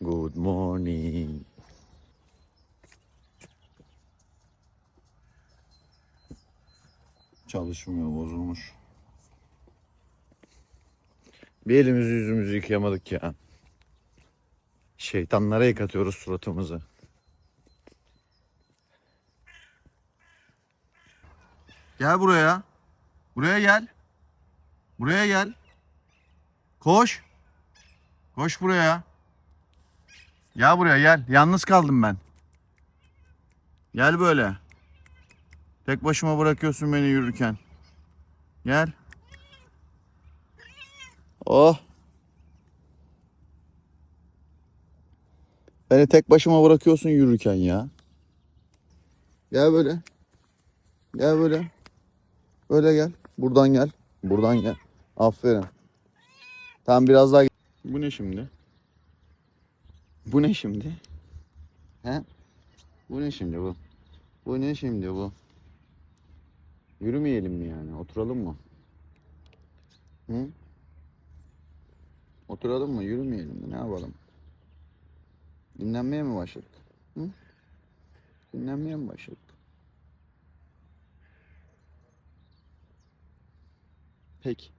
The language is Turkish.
Good morning. Çalışmıyor, bozulmuş. Bir elimizi yüzümüzü yıkayamadık ya. Şeytanlara yıkatıyoruz suratımızı. Gel buraya. Buraya gel. Buraya gel. Koş. Koş buraya. Gel buraya gel. Yalnız kaldım ben. Gel böyle. Tek başıma bırakıyorsun beni yürürken. Gel. Oh. Beni tek başıma bırakıyorsun yürürken ya. Gel böyle. Gel böyle. Böyle gel. Buradan gel. Buradan gel. Aferin. Tamam biraz daha. Bu ne şimdi? Bu ne şimdi? He? Bu ne şimdi bu? Bu ne şimdi bu? Yürümeyelim mi yani? Oturalım mı? Hı? Oturalım mı? Yürümeyelim mi? Ne yapalım? Dinlenmeye mi başladık? Hı? Dinlenmeye mi başladık? Peki.